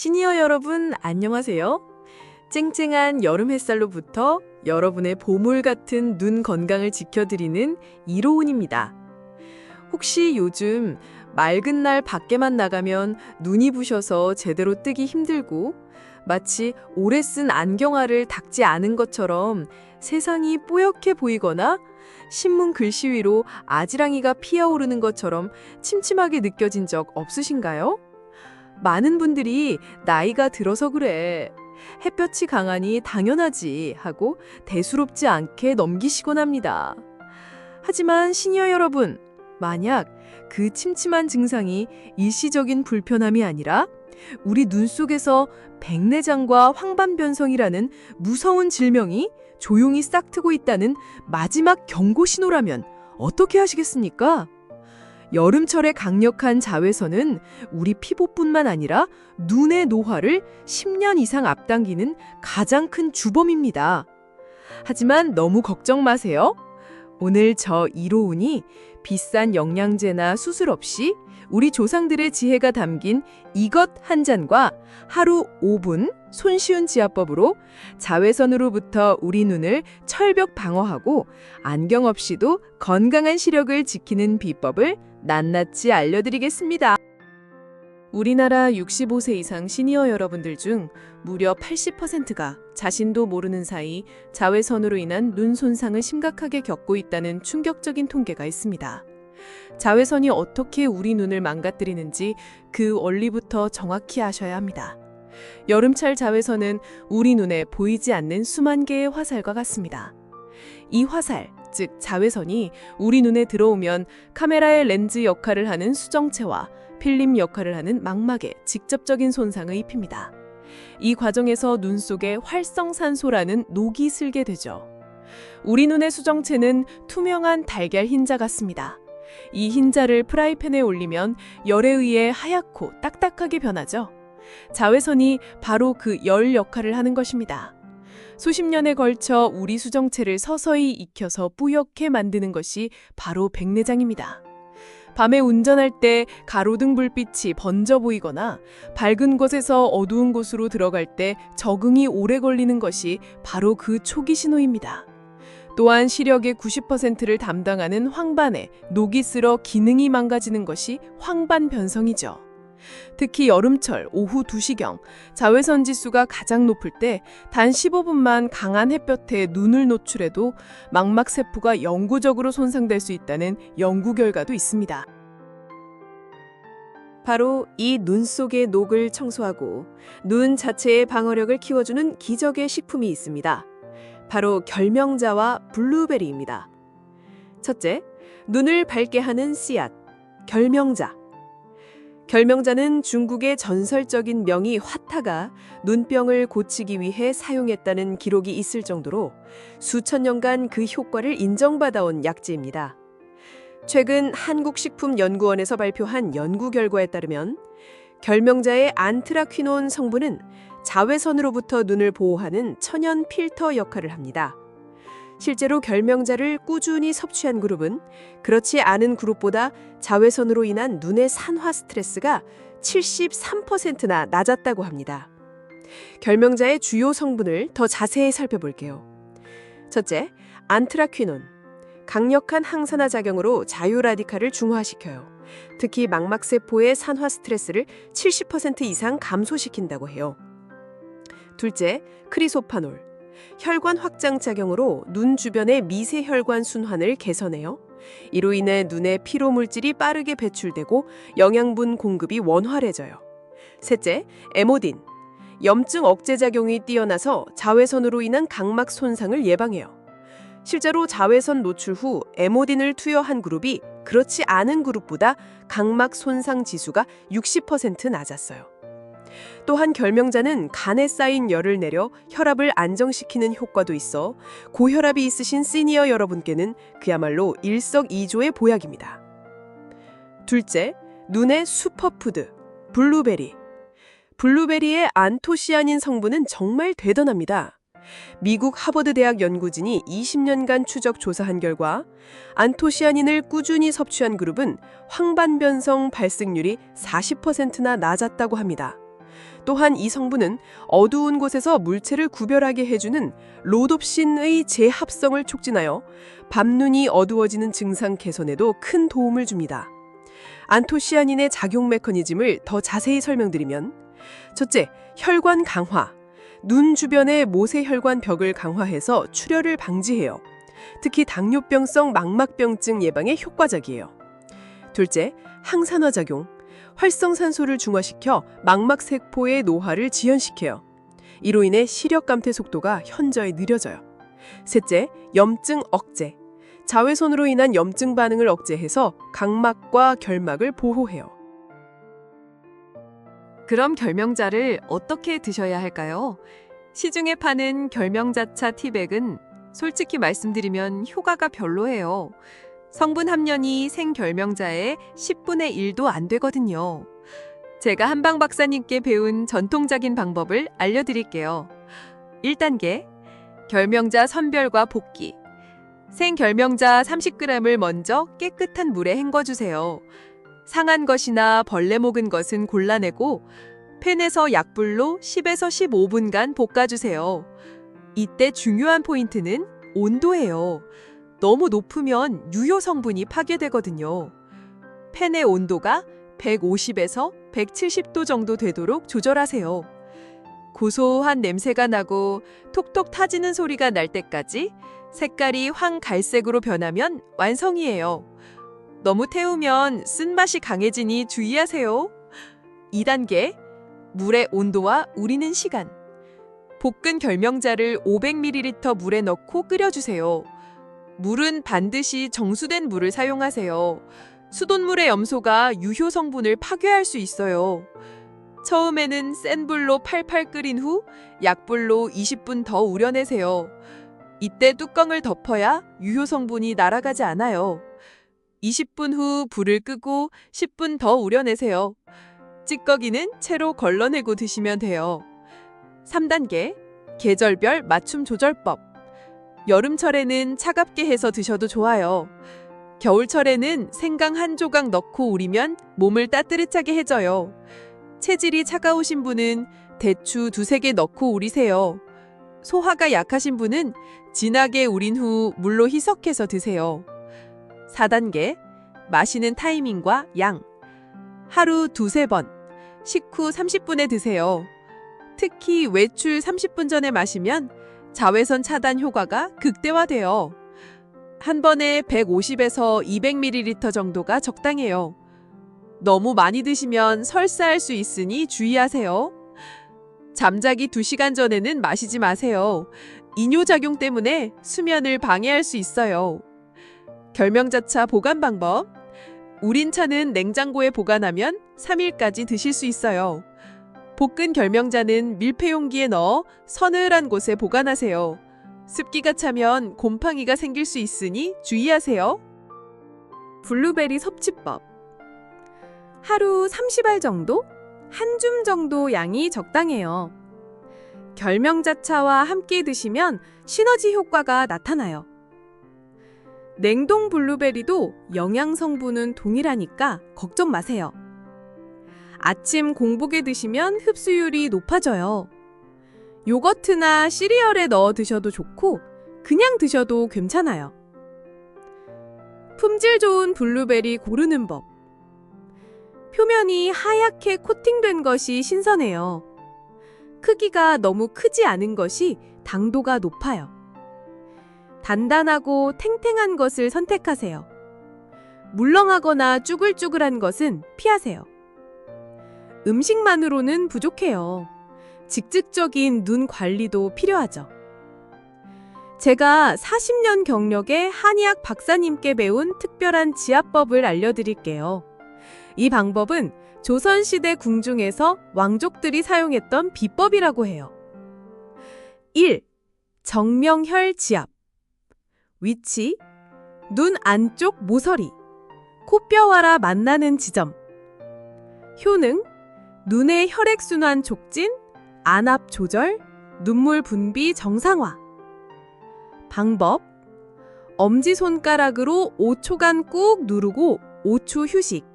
시니어 여러분, 안녕하세요. 쨍쨍한 여름 햇살로부터 여러분의 보물 같은 눈 건강을 지켜드리는 이로운입니다. 혹시 요즘 맑은 날 밖에만 나가면 눈이 부셔서 제대로 뜨기 힘들고 마치 오래 쓴 안경알을 닦지 않은 것처럼 세상이 뽀얗게 보이거나 신문 글씨 위로 아지랑이가 피어오르는 것처럼 침침하게 느껴진 적 없으신가요? 많은 분들이 나이가 들어서 그래. 햇볕이 강하니 당연하지 하고 대수롭지 않게 넘기시곤 합니다. 하지만 시니어 여러분, 만약 그 침침한 증상이 일시적인 불편함이 아니라 우리 눈 속에서 백내장과 황반변성이라는 무서운 질병이 조용히 싹트고 있다는 마지막 경고 신호라면 어떻게 하시겠습니까? 여름철의 강력한 자외선은 우리 피부뿐만 아니라 눈의 노화를 10년 이상 앞당기는 가장 큰 주범입니다. 하지만 너무 걱정 마세요. 오늘 저 이로운이 비싼 영양제나 수술 없이 우리 조상들의 지혜가 담긴 이것 한 잔과 하루 5분 손쉬운 지압법으로 자외선으로부터 우리 눈을 철벽 방어하고 안경 없이도 건강한 시력을 지키는 비법을 낱낱이 알려드리겠습니다. 우리나라 65세 이상 시니어 여러분들 중 무려 80%가 자신도 모르는 사이 자외선으로 인한 눈 손상을 심각하게 겪고 있다는 충격적인 통계가 있습니다. 자외선이 어떻게 우리 눈을 망가뜨리는지 그 원리부터 정확히 아셔야 합니다. 여름철 자외선은 우리 눈에 보이지 않는 수만 개의 화살과 같습니다. 이 화살, 즉 자외선이 우리 눈에 들어오면 카메라의 렌즈 역할을 하는 수정체와 필름 역할을 하는 망막에 직접적인 손상을 입힙니다. 이 과정에서 눈 속에 활성산소라는 녹이 슬게 되죠. 우리 눈의 수정체는 투명한 달걀 흰자 같습니다. 이 흰자를 프라이팬에 올리면 열에 의해 하얗고 딱딱하게 변하죠. 자외선이 바로 그 열 역할을 하는 것입니다. 수십 년에 걸쳐 우리 수정체를 서서히 익혀서 뿌옇게 만드는 것이 바로 백내장입니다. 밤에 운전할 때 가로등 불빛이 번져 보이거나 밝은 곳에서 어두운 곳으로 들어갈 때 적응이 오래 걸리는 것이 바로 그 초기 신호입니다. 또한 시력의 90%를 담당하는 황반에 녹이 쓸어 기능이 망가지는 것이 황반 변성이죠. 특히 여름철 오후 2시경 자외선 지수가 가장 높을 때 단 15분만 강한 햇볕에 눈을 노출해도 망막 세포가 영구적으로 손상될 수 있다는 연구 결과도 있습니다. 바로 이 눈 속의 녹을 청소하고 눈 자체의 방어력을 키워주는 기적의 식품이 있습니다. 바로 결명자와 블루베리입니다. 첫째, 눈을 밝게 하는 씨앗, 결명자. 결명자는 중국의 전설적인 명의 화타가 눈병을 고치기 위해 사용했다는 기록이 있을 정도로 수천 년간 그 효과를 인정받아온 약재입니다. 최근 한국식품연구원에서 발표한 연구 결과에 따르면 결명자의 안트라퀴논 성분은 자외선으로부터 눈을 보호하는 천연 필터 역할을 합니다. 실제로 결명자를 꾸준히 섭취한 그룹은 그렇지 않은 그룹보다 자외선으로 인한 눈의 산화 스트레스가 73%나 낮았다고 합니다. 결명자의 주요 성분을 더 자세히 살펴볼게요. 첫째, 안트라퀴논. 강력한 항산화 작용으로 자유 라디칼을 중화시켜요. 특히 망막세포의 산화 스트레스를 70% 이상 감소시킨다고 해요. 둘째, 크리소파놀. 혈관 확장 작용으로 눈 주변의 미세 혈관 순환을 개선해요. 이로 인해 눈의 피로 물질이 빠르게 배출되고 영양분 공급이 원활해져요. 셋째, 에모딘. 염증 억제 작용이 뛰어나서 자외선으로 인한 각막 손상을 예방해요. 실제로 자외선 노출 후 에모딘을 투여한 그룹이 그렇지 않은 그룹보다 각막 손상 지수가 60% 낮았어요. 또한 결명자는 간에 쌓인 열을 내려 혈압을 안정시키는 효과도 있어 고혈압이 있으신 시니어 여러분께는 그야말로 일석이조의 보약입니다. 둘째, 눈의 슈퍼푸드, 블루베리. 블루베리의 안토시아닌 성분은 정말 대단합니다. 미국 하버드 대학 연구진이 20년간 추적 조사한 결과 안토시아닌을 꾸준히 섭취한 그룹은 황반변성 발생률이 40%나 낮았다고 합니다. 또한 이 성분은 어두운 곳에서 물체를 구별하게 해주는 로놉신의 재합성을 촉진하여 밤눈이 어두워지는 증상 개선에도 큰 도움을 줍니다. 안토시아닌의 작용 메커니즘을 더 자세히 설명드리면 첫째, 혈관 강화. 눈 주변의 모세혈관 벽을 강화해서 출혈을 방지해요. 특히 당뇨병성 망막병증 예방에 효과적이에요. 둘째, 항산화 작용. 활성산소를 중화시켜 망막세포의 노화를 지연시켜요. 이로 인해 시력 감퇴 속도가 현저히 느려져요. 셋째, 염증 억제. 자외선으로 인한 염증 반응을 억제해서 각막과 결막을 보호해요. 그럼 결명자를 어떻게 드셔야 할까요? 시중에 파는 결명자차 티백은 솔직히 말씀드리면 효과가 별로예요. 성분 함량이 생결명자의 10분의 1도 안 되거든요. 제가 한방 박사님께 배운 전통적인 방법을 알려드릴게요. 1단계, 결명자 선별과 볶기. 생결명자 30g을 먼저 깨끗한 물에 헹궈주세요. 상한 것이나 벌레 먹은 것은 골라내고 팬에서 약불로 10에서 15분간 볶아주세요. 이때 중요한 포인트는 온도예요. 너무 높으면 유효 성분이 파괴되거든요. 팬의 온도가 150에서 170도 정도 되도록 조절하세요. 고소한 냄새가 나고 톡톡 타지는 소리가 날 때까지 색깔이 황갈색으로 변하면 완성이에요. 너무 태우면 쓴맛이 강해지니 주의하세요. 2단계 물의 온도와 우리는 시간 볶은 결명자를 500ml 물에 넣고 끓여주세요. 물은 반드시 정수된 물을 사용하세요. 수돗물의 염소가 유효 성분을 파괴할 수 있어요. 처음에는 센 불로 팔팔 끓인 후 약불로 20분 더 우려내세요. 이때 뚜껑을 덮어야 유효 성분이 날아가지 않아요. 20분 후 불을 끄고 10분 더 우려내세요. 찌꺼기는 채로 걸러내고 드시면 돼요. 3단계 계절별 맞춤 조절법 여름철에는 차갑게 해서 드셔도 좋아요. 겨울철에는 생강 한 조각 넣고 우리면 몸을 따뜻하게 해줘요. 체질이 차가우신 분은 대추 두세 개 넣고 우리세요. 소화가 약하신 분은 진하게 우린 후 물로 희석해서 드세요. 4단계 마시는 타이밍과 양 하루 두세 번 식후 30분에 드세요. 특히 외출 30분 전에 마시면 자외선 차단 효과가 극대화돼요. 한 번에 150에서 200ml 정도가 적당해요. 너무 많이 드시면 설사할 수 있으니 주의하세요. 잠자기 2시간 전에는 마시지 마세요. 이뇨작용 때문에 수면을 방해할 수 있어요. 결명자차 보관 방법. 우린 차는 냉장고에 보관하면 3일까지 드실 수 있어요. 볶은 결명자는 밀폐용기에 넣어 서늘한 곳에 보관하세요. 습기가 차면 곰팡이가 생길 수 있으니 주의하세요. 블루베리 섭취법. 하루 30알 정도? 한 줌 정도 양이 적당해요. 결명자차와 함께 드시면 시너지 효과가 나타나요. 냉동 블루베리도 영양 성분은 동일하니까 걱정 마세요. 아침 공복에 드시면 흡수율이 높아져요. 요거트나 시리얼에 넣어 드셔도 좋고 그냥 드셔도 괜찮아요. 품질 좋은 블루베리 고르는 법. 표면이 하얗게 코팅된 것이 신선해요. 크기가 너무 크지 않은 것이 당도가 높아요. 단단하고 탱탱한 것을 선택하세요. 물렁하거나 쭈글쭈글한 것은 피하세요. 음식만으로는 부족해요. 직접적인 눈 관리도 필요하죠. 제가 40년 경력의 한의학 박사님께 배운 특별한 지압법을 알려드릴게요. 이 방법은 조선시대 궁중에서 왕족들이 사용했던 비법이라고 해요. 1. 정명혈 지압. 위치. 눈 안쪽 모서리. 코뼈와라 만나는 지점. 효능. 눈의 혈액순환 촉진, 안압 조절, 눈물 분비 정상화. 방법. 엄지손가락으로 5초간 꾹 누르고 5초 휴식.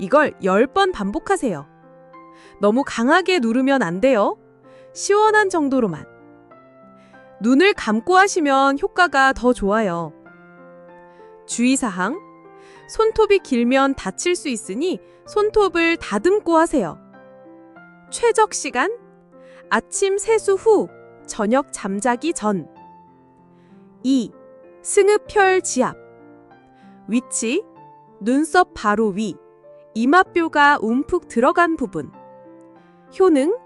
이걸 10번 반복하세요. 너무 강하게 누르면 안 돼요. 시원한 정도로만. 눈을 감고 하시면 효과가 더 좋아요. 주의사항. 손톱이 길면 다칠 수 있으니 손톱을 다듬고 하세요. 최적 시간. 아침 세수 후, 저녁 잠자기 전. 2. 승읍혈 지압. 위치. 눈썹 바로 위. 이마뼈가 움푹 들어간 부분. 효능.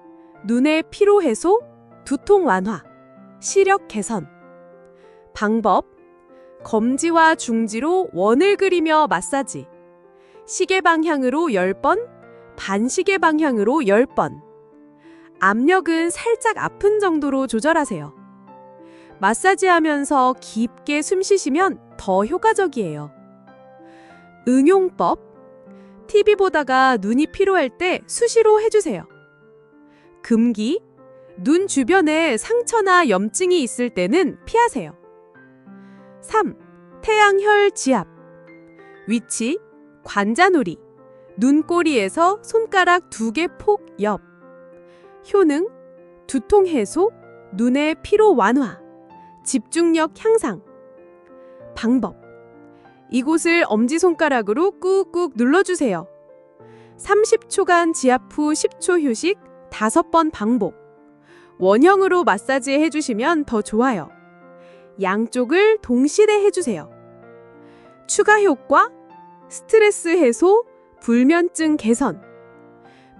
눈의 피로 해소, 두통 완화, 시력 개선. 방법. 검지와 중지로 원을 그리며 마사지. 시계 방향으로 10번, 반시계 방향으로 10번. 압력은 살짝 아픈 정도로 조절하세요. 마사지하면서 깊게 숨 쉬시면 더 효과적이에요. 응용법. TV 보다가 눈이 피로할 때 수시로 해주세요. 금기. 눈 주변에 상처나 염증이 있을 때는 피하세요. 3. 태양혈 지압. 위치. 관자놀이. 눈꼬리에서 손가락 두 개 폭 옆. 효능. 두통 해소, 눈의 피로 완화, 집중력 향상. 방법. 이곳을 엄지손가락으로 꾹꾹 눌러주세요. 30초간 지압 후 10초 휴식, 5번 반복. 원형으로 마사지 해주시면 더 좋아요. 양쪽을 동시에 해주세요. 추가 효과, 스트레스 해소, 불면증 개선.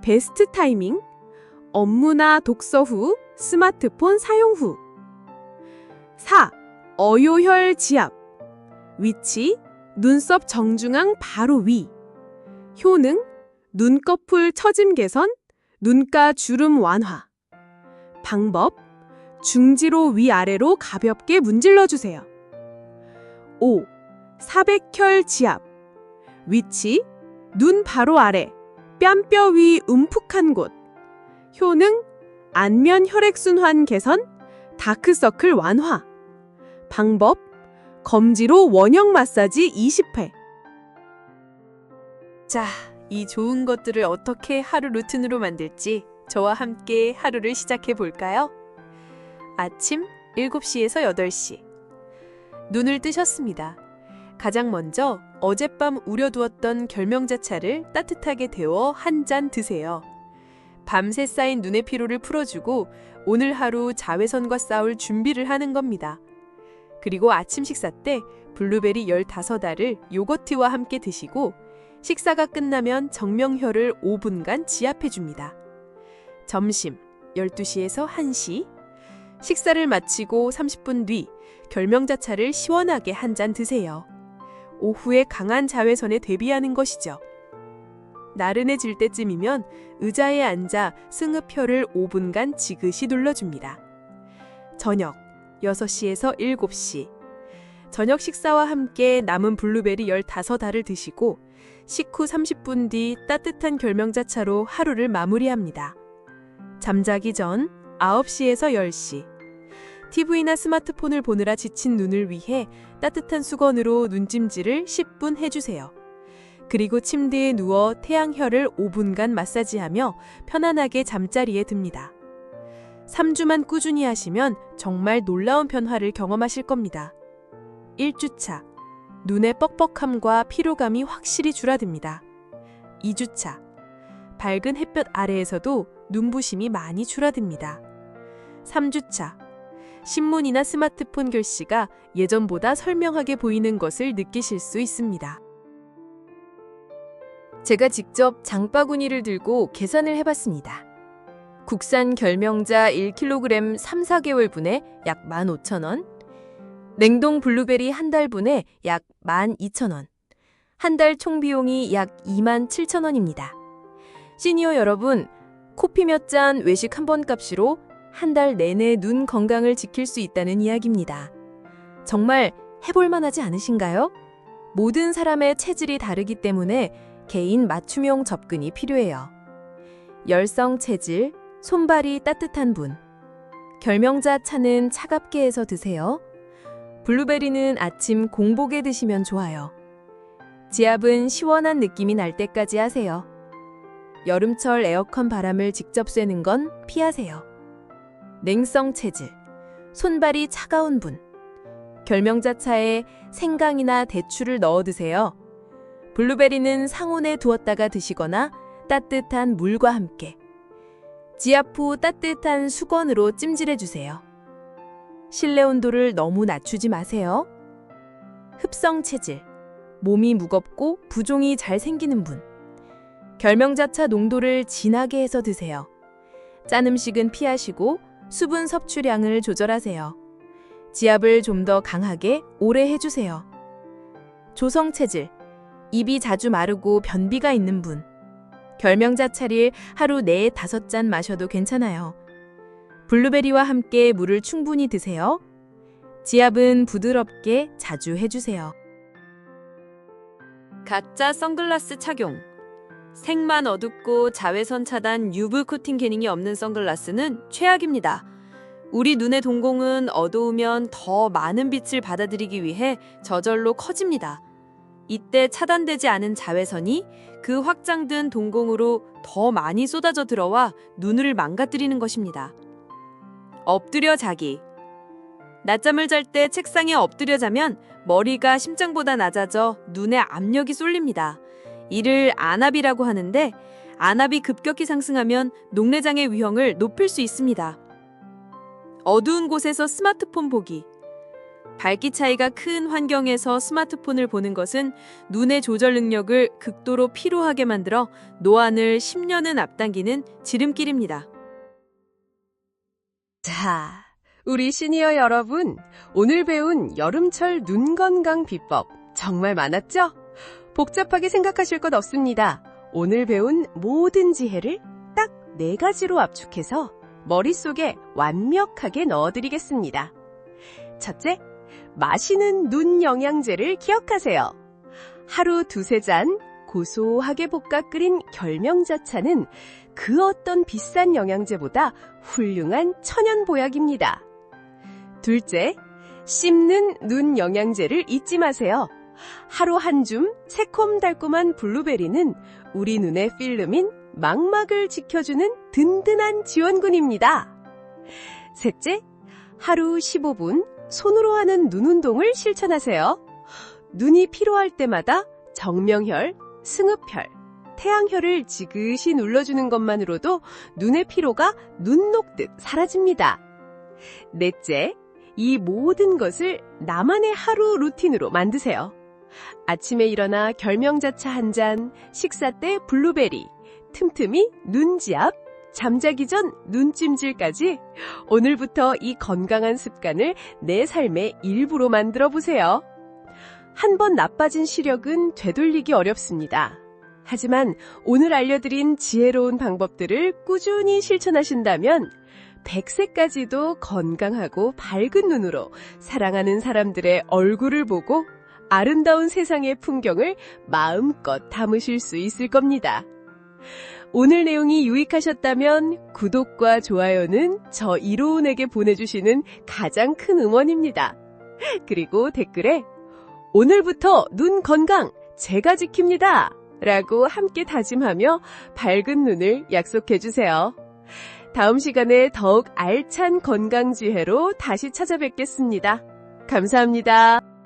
베스트 타이밍, 업무나 독서 후, 스마트폰 사용 후. 4. 어요혈 지압. 위치, 눈썹 정중앙 바로 위. 효능, 눈꺼풀 처짐 개선, 눈가 주름 완화. 방법, 중지로 위아래로 가볍게 문질러 주세요. 5. 사백혈 지압. 위치, 눈 바로 아래, 뺨뼈 위 움푹한 곳. 효능, 안면 혈액순환 개선, 다크서클 완화. 방법, 검지로 원형 마사지 20회. 자, 이 좋은 것들을 어떻게 하루 루틴으로 만들지 저와 함께 하루를 시작해 볼까요? 아침 7시에서 8시. 눈을 뜨셨습니다. 가장 먼저 어젯밤 우려두었던 결명자차를 따뜻하게 데워 한 잔 드세요. 밤새 쌓인 눈의 피로를 풀어주고 오늘 하루 자외선과 싸울 준비를 하는 겁니다. 그리고 아침 식사 때 블루베리 15알을 요거트와 함께 드시고 식사가 끝나면 정명혈을 5분간 지압해 줍니다. 점심 12시에서 1시 식사를 마치고 30분 뒤 결명자차를 시원하게 한 잔 드세요. 오후에 강한 자외선에 대비하는 것이죠. 나른해질 때쯤이면 의자에 앉아 승흡혈을 5분간 지그시 눌러줍니다. 저녁 6시에서 7시 저녁 식사와 함께 남은 블루베리 15알을 드시고 식후 30분 뒤 따뜻한 결명자차로 하루를 마무리합니다. 잠자기 전 9시에서 10시 TV나 스마트폰을 보느라 지친 눈을 위해 따뜻한 수건으로 눈찜질을 10분 해주세요. 그리고 침대에 누워 태양혈을 5분간 마사지하며 편안하게 잠자리에 듭니다. 3주만 꾸준히 하시면 정말 놀라운 변화를 경험하실 겁니다. 1주차. 눈의 뻑뻑함과 피로감이 확실히 줄어듭니다. 2주차. 밝은 햇볕 아래에서도 눈부심이 많이 줄어듭니다. 3주차. 신문이나 스마트폰 글씨가 예전보다 설명하게 보이는 것을 느끼실 수 있습니다. 제가 직접 장바구니를 들고 계산을 해봤습니다. 국산 결명자 1kg 3, 4개월분에 약 15,000원, 냉동 블루베리 한 달분에 약 12,000원, 한 달 총 비용이 약 27,000원입니다. 시니어 여러분, 코피 몇 잔 외식 한 번 값으로 한 달 내내 눈 건강을 지킬 수 있다는 이야기입니다. 정말 해볼 만 하지 않으신가요? 모든 사람의 체질이 다르기 때문에 개인 맞춤형 접근이 필요해요. 열성 체질, 손발이 따뜻한 분. 결명자 차는 차갑게 해서 드세요. 블루베리는 아침 공복에 드시면 좋아요. 지압은 시원한 느낌이 날 때까지 하세요. 여름철 에어컨 바람을 직접 쐬는 건 피하세요. 냉성 체질, 손발이 차가운 분, 결명자차에 생강이나 대추를 넣어 드세요. 블루베리는 상온에 두었다가 드시거나 따뜻한 물과 함께. 지압 후 따뜻한 수건으로 찜질해 주세요. 실내 온도를 너무 낮추지 마세요. 흡성 체질, 몸이 무겁고 부종이 잘 생기는 분. 결명자차 농도를 진하게 해서 드세요. 짠 음식은 피하시고 수분 섭취량을 조절하세요. 지압을 좀 더 강하게 오래 해주세요. 조성 체질, 입이 자주 마르고 변비가 있는 분. 결명자 차를 하루 4, 5잔 마셔도 괜찮아요. 블루베리와 함께 물을 충분히 드세요. 지압은 부드럽게 자주 해주세요. 가짜 선글라스 착용. 색만 어둡고 자외선 차단 UV 코팅 기능이 없는 선글라스는 최악입니다. 우리 눈의 동공은 어두우면 더 많은 빛을 받아들이기 위해 저절로 커집니다. 이때 차단되지 않은 자외선이 그 확장된 동공으로 더 많이 쏟아져 들어와 눈을 망가뜨리는 것입니다. 엎드려 자기. 낮잠을 잘 때 책상에 엎드려 자면 머리가 심장보다 낮아져 눈에 압력이 쏠립니다. 이를 안압이라고 하는데 안압이 급격히 상승하면 녹내장의 위험을 높일 수 있습니다. 어두운 곳에서 스마트폰 보기. 밝기 차이가 큰 환경에서 스마트폰을 보는 것은 눈의 조절 능력을 극도로 피로하게 만들어 노안을 10년은 앞당기는 지름길입니다. 자, 우리 시니어 여러분, 오늘 배운 여름철 눈 건강 비법 정말 많았죠? 복잡하게 생각하실 것 없습니다. 오늘 배운 모든 지혜를 딱 네 가지로 압축해서 머릿속에 완벽하게 넣어드리겠습니다. 첫째, 마시는 눈 영양제를 기억하세요. 하루 두세 잔 고소하게 볶아 끓인 결명자차는 그 어떤 비싼 영양제보다 훌륭한 천연 보약입니다. 둘째, 씹는 눈 영양제를 잊지 마세요. 하루 한 줌 새콤달콤한 블루베리는 우리 눈의 필름인 망막을 지켜주는 든든한 지원군입니다. 셋째, 하루 15분 손으로 하는 눈 운동을 실천하세요. 눈이 피로할 때마다 정명혈, 승읍혈, 태양혈을 지그시 눌러주는 것만으로도 눈의 피로가 눈 녹듯 사라집니다. 넷째, 이 모든 것을 나만의 하루 루틴으로 만드세요. 아침에 일어나 결명자차 한 잔, 식사 때 블루베리, 틈틈이 눈지압, 잠자기 전 눈찜질까지 오늘부터 이 건강한 습관을 내 삶의 일부로 만들어 보세요. 한 번 나빠진 시력은 되돌리기 어렵습니다. 하지만 오늘 알려드린 지혜로운 방법들을 꾸준히 실천하신다면 100세까지도 건강하고 밝은 눈으로 사랑하는 사람들의 얼굴을 보고 아름다운 세상의 풍경을 마음껏 담으실 수 있을 겁니다. 오늘 내용이 유익하셨다면 구독과 좋아요는 저 이로운에게 보내주시는 가장 큰 응원입니다. 그리고 댓글에 오늘부터 눈 건강 제가 지킵니다. 라고 함께 다짐하며 밝은 눈을 약속해주세요. 다음 시간에 더욱 알찬 건강 지혜로 다시 찾아뵙겠습니다. 감사합니다.